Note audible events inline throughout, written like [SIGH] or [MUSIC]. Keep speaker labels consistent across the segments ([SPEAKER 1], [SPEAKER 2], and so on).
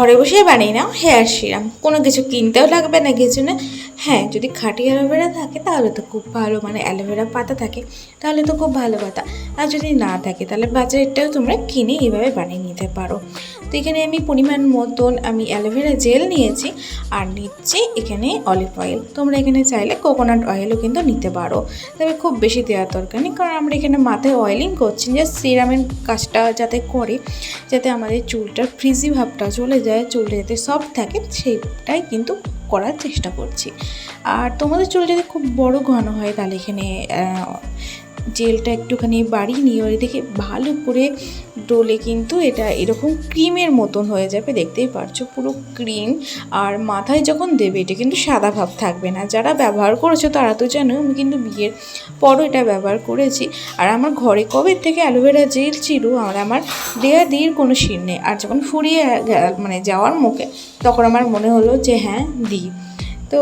[SPEAKER 1] ঘরে বসে বানিয়ে নাও। হেয়ার সিরাম কোনো কিছু কিনতেও লাগবে না কিছু না। হ্যাঁ যদি খাঁটি অ্যালোভেরা থাকে তাহলে তো খুব ভালো মানে অ্যালোভেরা পাতা থাকে তাহলে তো খুব ভালো কথা আর যদি না থাকে তাহলে বাজারেরটাও তোমরা কিনে এইভাবে বানিয়ে নিতে পারো। তো এখানে আমি পরিমাণ মতন আমি অ্যালোভেরা জেল নিয়েছি আর নিচ্ছি এখানে অলিভ অয়েল। তোমরা এখানে চাইলে কোকোনাট অয়েলও কিন্তু নিতে পারো। তবে খুব বেশি দেওয়ার দরকার নেই, কারণ আমরা এখানে মাথায় অয়েলিং করছি যে সিরামের কাজটা যাতে করে, যাতে আমাদের চুলটার ফ্রিজি ভাবটা চলে যায়। চুলটা যাতে সফট থাকে, সেইটাই কিন্তু করার চেষ্টা করছি। আর তোমাদের চুল যদি খুব বড় ঘন হয় তাহলে এখানে জেলটা একটুখানি বাড়িয়ে নিয়ে ওই দেখে ভালো করে ডোলে কিন্তু এটা এরকম ক্রিমের মতন হয়ে যাবে, দেখতেই পারছ পুরো ক্রিম। আর মাথায় যখন দেবে, এটা কিন্তু সাদা ভাব থাকবে না। যারা ব্যবহার করেছ তারা তো জানো, আমি কিন্তু বিয়ের পরও এটা ব্যবহার করেছি। আর আমার ঘরে কবে থেকে অ্যালোভেরা জেল ছিল, আর আমার দেয়া দির কোনো শির নেই। আর যখন ফুরিয়ে মানে যাওয়ার মুখে, তখন আমার মনে হলো যে হ্যাঁ দিই। তো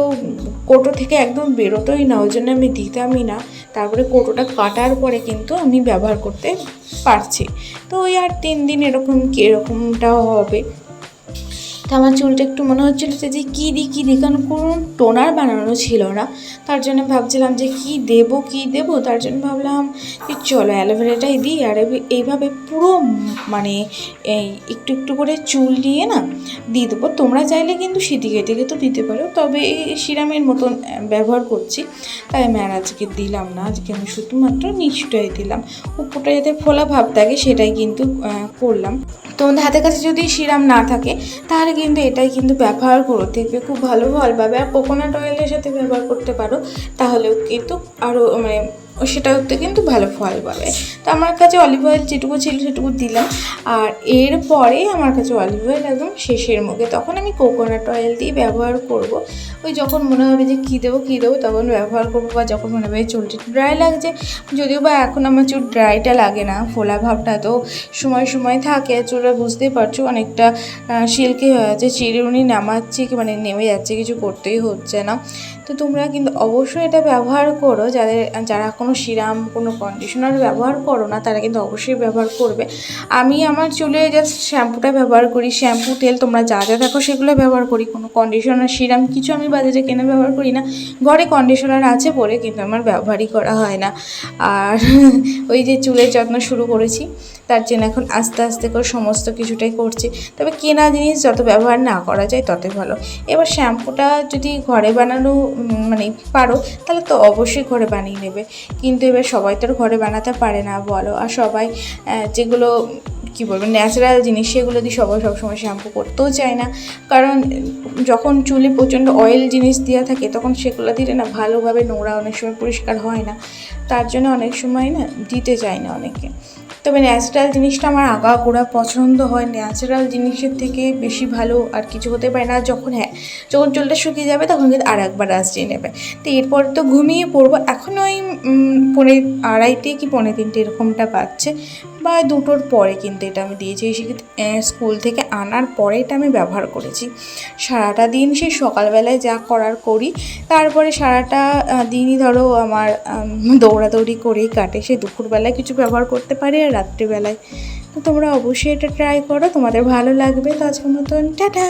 [SPEAKER 1] কোটো থেকে একদম বেরোতোই না, ওই জন্য আমি দিতামই না। তারপরে কোটোটা কাটার পরে কিন্তু আমি ব্যবহার করতে পারছি। তো ওই আর তিন দিন এরকম কীরকমটাও হবে। তো আমার চুলটা একটু মনে হচ্ছিল যে কী দিই কী দিই কারণ কোনো টোনার বানানো ছিল না। তার জন্য ভাবছিলাম যে, কি দেবো কি দেবো? তার জন্য ভাবলাম যে, চলো অ্যালোভেরাটাই দিই। আর এইভাবে পুরো মানে এই একটু একটু করে চুল নিয়ে না দিয়ে দেবো। তোমরা চাইলে কিন্তু সিটি কেটে তো দিতে পারো। তবে এই সিরামের মতন ব্যবহার করছি। তাই আমি আর আজকে দিলাম না। আজকে আমি শুধুমাত্র নিচটাই দিলাম। উপরটা যাতে ফোলা ভাব থাকে, সেটাই কিন্তু করলাম। তোমাদের হাতের কাছে যদি সিরাম না থাকে, তাহলে কিন্তু এটাই কিন্তু ব্যবহার করো। দেখবে খুব ভালো ফল পাবে। আর কোকোনাট অয়েলের সাথে ব্যবহার করতে পারো। তাহলেও কিন্তু আরও মানে সেটাতে কিন্তু ভালো ফল পাবে। তো আমার কাছে অলিভ অয়েল যেটুকু ছিল সেটুকু দিলাম। আর এরপরে আমার কাছে অলিভ অয়েল একদম শেষের মুখে। তখন আমি কোকোনাট অয়েল দিয়ে ব্যবহার করব। ওই যখন মনে হবে যে কী দেবো কী দেবো, তখন ব্যবহার করব বা যখন মনে হবে চুলটা ড্রাই লাগছে। যদিও বা এখন আমার চুল ড্রাইটা লাগে না, ফোলা ভাবটা তো সময় সময় থাকে। চুলটা বুঝতেই পারছ অনেকটা সিল্কি হয়ে আছে, চিরুনি নামাচ্ছে কি মানে নেমে যাচ্ছে, কিছু করতেই হচ্ছে না। তো তোমরা কিন্তু অবশ্যই এটা ব্যবহার করো। যাদের, যারা কোনো সিরাম, কোনো কন্ডিশনার ব্যবহার করো না, তারা কিন্তু অবশ্যই ব্যবহার করবে। আমি আমার চুলে জাস্ট শ্যাম্পুটা ব্যবহার করি, শ্যাম্পু, তেল তোমরা যা যা দেখো সেগুলো ব্যবহার করি, কোনো কন্ডিশনার সিরাম কিছু আমি বাজারে কেনে ব্যবহার করি না। ঘরে কন্ডিশনার আছে পরে কিন্তু আমার ব্যবহারই করা হয় না। আর [LAUGHS] ওই যে চুলের যত্ন শুরু করেছি। তার জন্য এখন আস্তে আস্তে করে সমস্ত কিছুটাই করছি। তবে কেনা জিনিস যত ব্যবহার না করা যায় ততই ভালো। এবার শ্যাম্পুটা যদি ঘরে বানানো মানে পারো, তাহলে তো অবশ্যই ঘরে বানিয়ে নেবে। কিন্তু এবার সবাই তো ঘরে বানাতে পারে না, বলো। আর সবাই যেগুলো, কী বলব ন্যাচারাল জিনিস, সেগুলো দিয়ে সবাই সবসময় শ্যাম্পু করতেও চায় না। কারণ, যখন চুলে প্রচণ্ড অয়েল জিনিস দেওয়া থাকে, তখন সেগুলো দিলে না ভালোভাবে নোংরা অনেক সময় পরিষ্কার হয় না। তার জন্য অনেক সময় না দিতে চায় না অনেকে। তবে ন্যাচারাল জিনিসটা আমার আগাগোড়া পছন্দ হয়। ন্যাচারাল জিনিসের থেকে বেশি ভালো আর কিছু হতে পারে না। যখন হ্যাঁ যখন চুলটা শুকিয়ে যাবে তখন কিন্তু আর একবার আসছে নেবে। তো এরপর তো ঘুমিয়ে পড়ব। এখন ওই পনে পৌনে আড়াইটে কি পনেরো তিনটে এরকমটা পাচ্ছে বা দুটোর পরে কিন্তু এটা আমি দিয়েছি। সে স্কুল থেকে আনার পরে এটা আমি ব্যবহার করেছি। সারাটা দিন সেই সকালবেলায় যা করার করি, তারপরে সারাটা দিনই ধরো আমার দৌড়াদৌড়ি করেই কাটে। সে দুপুরবেলায় কিছু ব্যবহার করতে পারি আর রাত্রিবেলায়। তো তোমরা অবশ্যই এটা ট্রাই করো। তোমাদের ভালো লাগবে। তো আজকের মতন, টাটা!